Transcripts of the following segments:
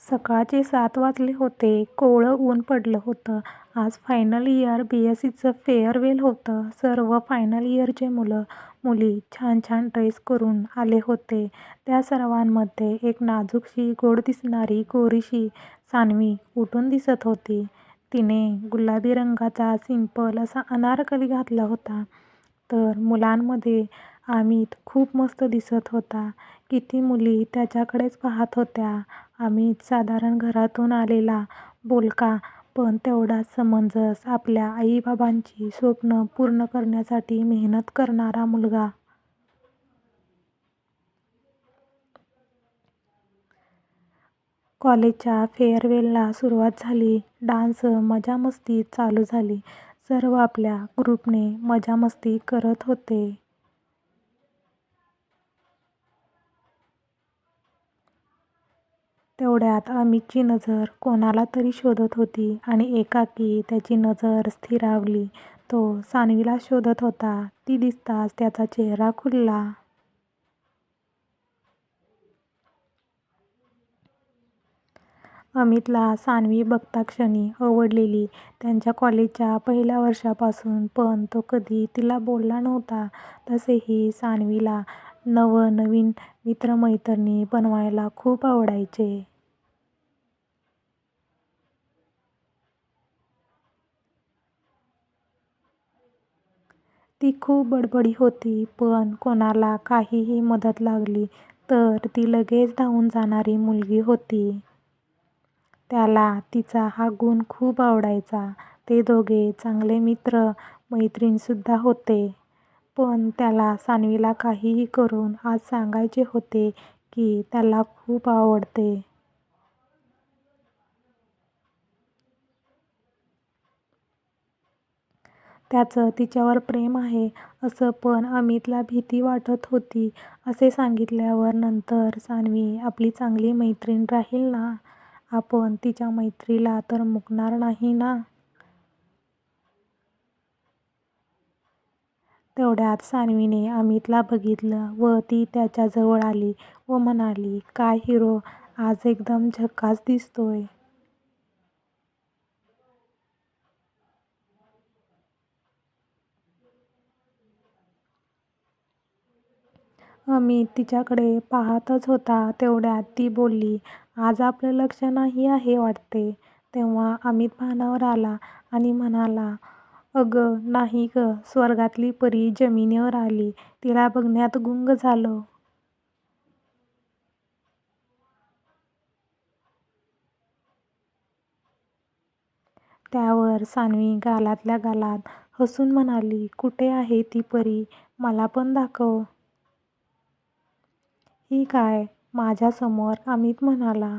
सकाळचे सात वाजले होते. कोवळं ऊन पडलं होतं. आज फायनल इयर बी. एस. सीचं फेअरवेल होतं. सर्व फायनल इयरचे मुलं मुली छान छान ड्रेस करून आले होते. त्या सर्वांमध्ये एक नाजूकशी, गोड दिसणारी गोरीशी सान्वी उठून दिसत होती. तिने गुलाबी रंगाचा सिंपल असा अनारकली घातला होता. तर मुलांमध्ये अमित खूप मस्त दिसत होता. किती मुली त्याच्याकडेच पाहत होत्या. अमित साधारण घरातून आलेला बोलका पण तेवढाच समंजस, आपल्या आई-बाबांची स्वप्नं पूर्ण करण्यासाठी मेहनत करणारा मुलगा. कॉलेजच्या फेअरवेलला सुरुवात झाली. डान्स, मजामस्ती चालू झाली. सर्व आपल्या ग्रुपने मजामस्ती करत होते. तेवढ्यात अमितची नजर कोणाला तरी शोधत होती आणि एकाकी त्याची नजर स्थिरावली. तो सान्वीला शोधत होता. ती दिसताच त्याचा चेहरा खुलला. अमितला सान्वी बघताक्षणी आवडलेली त्यांच्या कॉलेजच्या पहिल्या वर्षापासून. पण तो कधी तिला बोलला नव्हता. तसेही सान्वीला नवनवीन मित्र-मैत्रिणी बनवायला खूप आवडायचे. ती खूप बडबडी होती. पण कोणाला काहीही मदत लागली तर ती लगेच धावून जाणारी मुलगी होती. त्याला तिचा हा गुण खूप आवडायचा. ते दोघे चांगले मित्र-मैत्रीणसुद्धा होते. पण त्याला सान्वीला काहीही करून आज सांगायचे होते की त्याला खूप आवडते. त्याचं तिच्यावर प्रेम आहे असं. पण अमितला भीती वाटत होती. असे सांगितल्यावर नंतर सान्वी आपली चांगली मैत्रीण राहील ना? आपण तिच्या मैत्रीला तर मुकणार नाही ना? तेवढ्यात सान्वीने अमितला बघितलं व ती त्याच्याजवळ आली व म्हणाली, काय हिरो, आज एकदम झकास दिसतोय. अमित तिच्याकडे पाहातच होता. तेवढ्यात ती बोलली, आज आपलं लक्ष नाही आहे वाटते. तेव्हा अमित भानावर आला आणि म्हणाला, अगं नाही गं, स्वर्गातली परी जमिनीवर आली. तिला बघण्यात गुंग झालो. त्यावर सान्वी गालातल्या गालात हसून म्हणाली, कुठे आहे ती परी? मला पण दाखव. ठीक आहे माझ्यासमोर? अमित म्हणाला.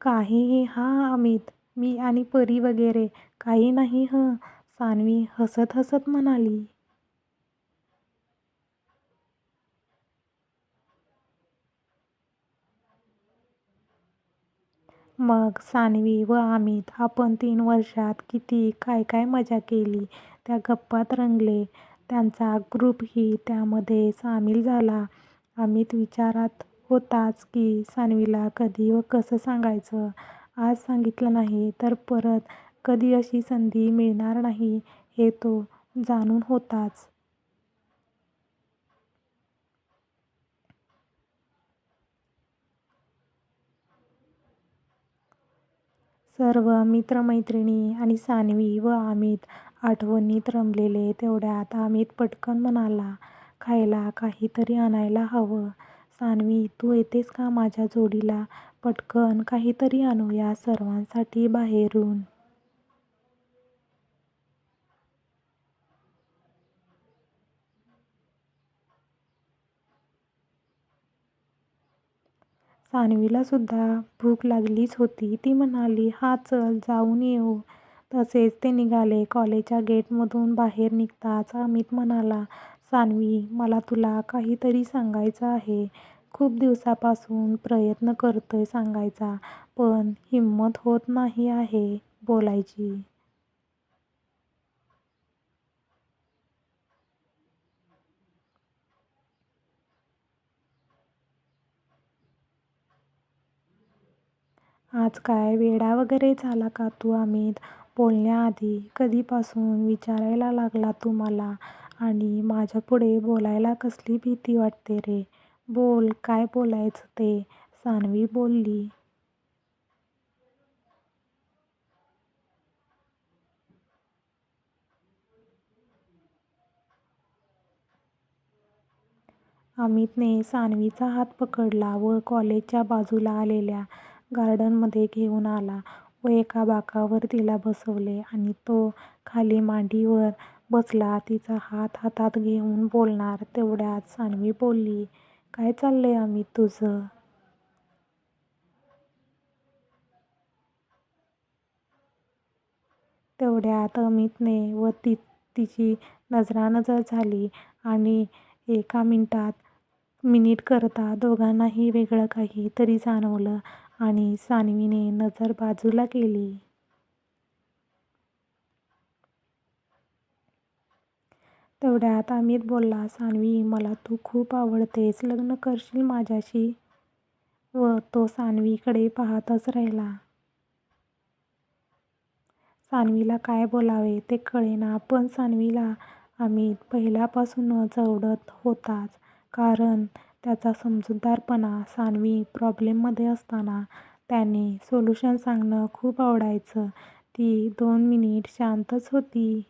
काहीही हा अमित, मी आणि परी वगैरे काही नाही ह सान्वी हसत हसत म्हणाली. मग सान्वी व अमित आपण तीन वर्षात किती काय काय मजा केली त्या गप्पात रंगले. त्यांचा ग्रुपही त्यामध्ये सामील झाला. अमित विचारात होताच की सान्वीला कधी व कसं सांगायचं. आज सांगितलं नाही तर परत कधी अशी संधी मिळणार नाही हे तो जाणून होताच. सर्व मित्र-मैत्रिणी आणि सान्वी व अमित आठवणीत रमलेले. तेवढ्यात अमित पटकन म्हणाला, खायला काहीतरी आणायला हवं. सान्वी तू येतेस का माझ्या जोडीला? पटकन काहीतरी आणूया सर्वांसाठी बाहेरून. सान्वीलासुद्धा भूक लागलीच होती. ती म्हणाली, हा चल जाऊन येऊ. तसेच ते निघाले. कॉलेजच्या गेटमधून बाहेर निघताच अमित म्हणाला, "सान्वी, मला तुला काहीतरी सांगायचं आहे. खूप दिवसापासून प्रयत्न करतोय सांगायचा, पण हिंमत होत नाही आहे बोलायची. आज काय वेडा वगैरे झाला का तू अमित? बोलण्याआधी कधीपासून विचारायला लागला तू मला आणि माझ्यापुढे बोलायला कसली भीती वाटते रे. बोल काय बोलायचं ते. सान्वी बोलली. अमितने सान्वीचा हात पकडला व कॉलेजच्या बाजूला आलेल्या गार्डनमध्ये घेऊन आला व एका बाकावर तिला बसवले आणि तो खाली मांडीवर बसला तिचा हात हातात घेऊन बोलणार तेवढ्यात सान्वी बोलली, काय चाललंय अमित तुझं? तेवढ्यात अमितने व तिची नजरानजर झाली आणि एका मिनिट करता दोघांनाही वेगळं काही तरी जाणवलं आणि सानवीने नजर बाजूला केली. तेवढ्यात अमित बोलला, सानवी मला तू खूप आवडतेस. लग्न करशील माझ्याशी? व तो सानवीकडे पाहतच राहिला. सानवीला काय बोलावे ते कळेना पण सानवीला अमित पहिल्यापासूनच आवडत होताच. कारण त्याचा समजूतदारपणा. सान्वी प्रॉब्लेममध्ये असताना त्याने सोल्युशन सांगणं खूप आवडायचं. ती दोन मिनिट शांतच होती.